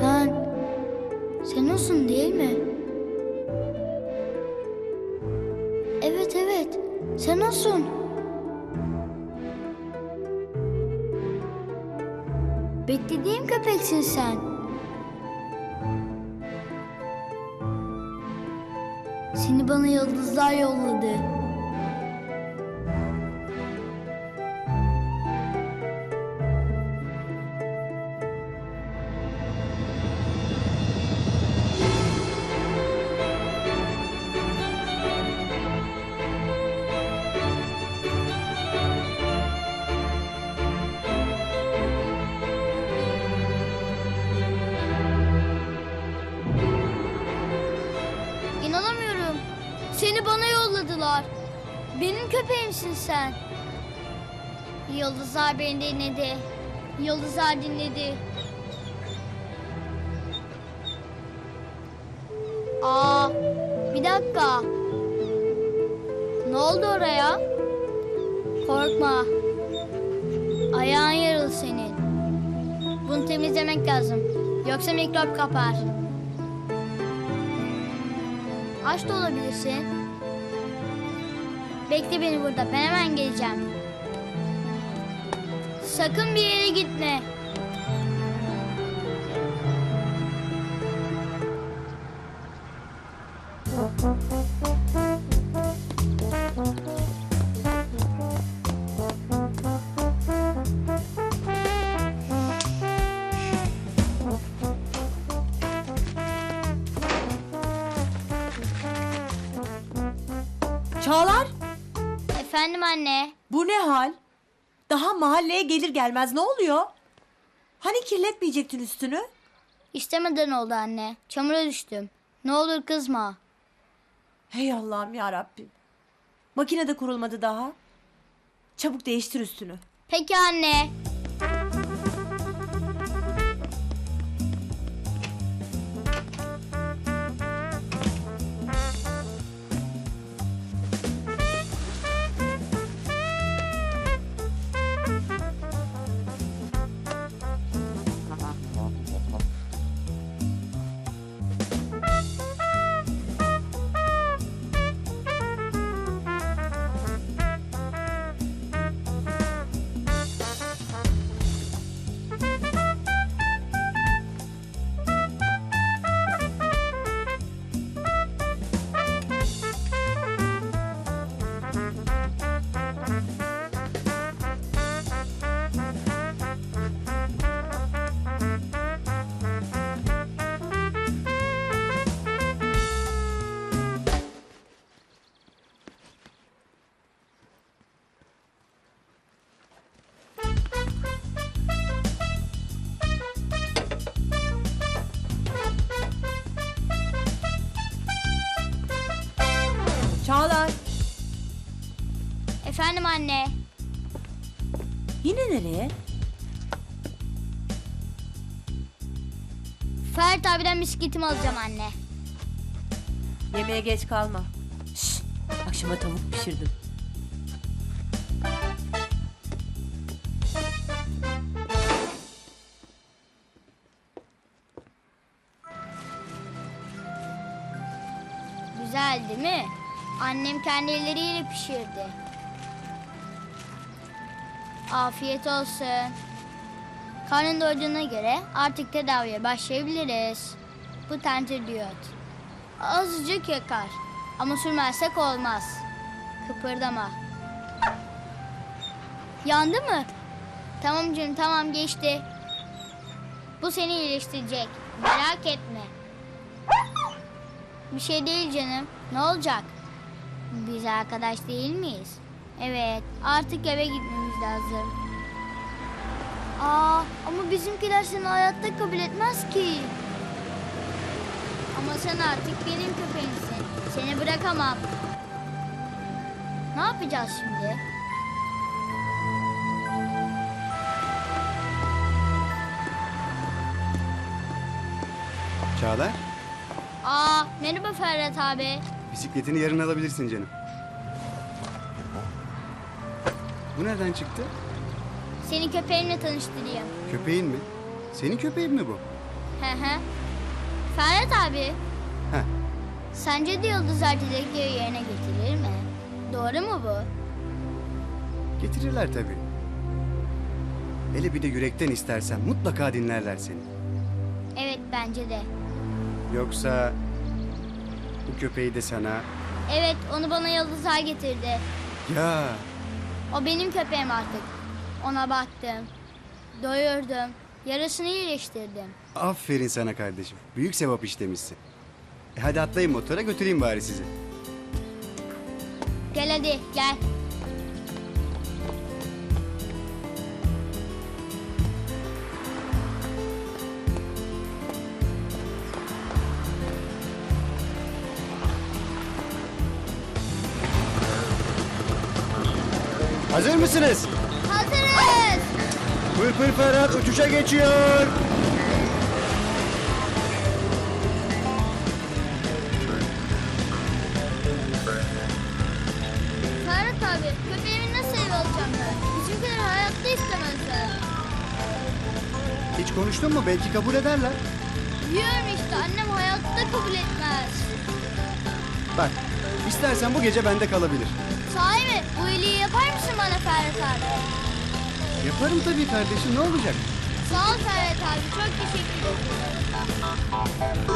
Sen... Sen olsun değil mi? Evet evet. Sen olsun. Beklediğim köpeksin sen. Seni bana yıldızlar yolladı. Seni bana yolladılar. Benim köpeğimsin sen. Yıldızlar beni dinledi. Yıldızlar dinledi. Aa, bir dakika. Ne oldu oraya? Korkma. Ayağın yaralı senin. Bunu temizlemek lazım. Yoksa mikrop kapar. Aç da olabilirsin. Bekle beni burada. Ben hemen geleceğim. Sakın bir yere gitme. Bu ne hal? Daha mahalleye gelir gelmez ne oluyor? Hani kirletmeyecektin üstünü? İstemeden oldu anne. Çamura düştüm. Ne olur kızma. Hey Allah'ım ya Rabbim. Makine de kurulmadı daha. Çabuk değiştir üstünü. Peki anne. Efendim anne. yine nereye? Ferhat abiden bisikletimi alacağım anne. Yemeğe geç kalma. Şşş, akşama tavuk pişirdim. Güzel değil mi? Annem kendi elleriyle pişirdi. Afiyet olsun. Karnın doyduğuna göre artık tedaviye başlayabiliriz. Bu tentürdiyot. Azıcık yakar. Ama sürmezsek olmaz. Kıpırdama. Yandı mı? Tamam canım tamam geçti. Bu seni iyileştirecek. Merak etme. Bir şey değil canım. Ne olacak? Biz arkadaş değil miyiz? Evet, artık eve gitmemiz lazım. Aa, ama bizimkiler seni hayatta kabul etmez ki. Ama sen artık benim köpeğimsin. Seni bırakamam. Ne yapacağız şimdi? Çağlar, Aa, merhaba Ferhat abi. bisikletini yarın alabilirsin canım. Bu nereden çıktı? Seni köpeğimle tanıştırayım. Köpeğin mi? Senin köpeğin mi bu? Hı hı. Ferhat abi, Heh, sence de yıldızlar dilekleri yerine getirir mi? Doğru mu bu? getirirler tabii. Hele bir de yürekten istersen mutlaka dinlerler seni. Evet bence de. Yoksa bu köpeği de sana... Evet onu bana yıldızlar getirdi. Ya O benim köpeğim artık. Ona baktım. Doyurdum. Yarasını iyileştirdim. aferin sana kardeşim. Büyük sevap işlemişsin. E hadi atlayın motora götüreyim bari sizi. Gel hadi gel. Hazır mısınız? Hazırız. Pırpır Ferhat uçuşa geçiyor. Ferhat abi köpeğimi nasıl alacağım ben? Bizimkiler hayatta istemezler. Hiç konuştun mu? Belki kabul ederler. Diyorum işte annem hayatta kabul etmez. Bak, istersen bu gece bende kalabilir. Sahi mi? Bu iyiliği yapar mısın bana Ferhat abi? Yaparım tabii kardeşim, ne olacak? Sağ ol Ferhat abi çok teşekkür ederim.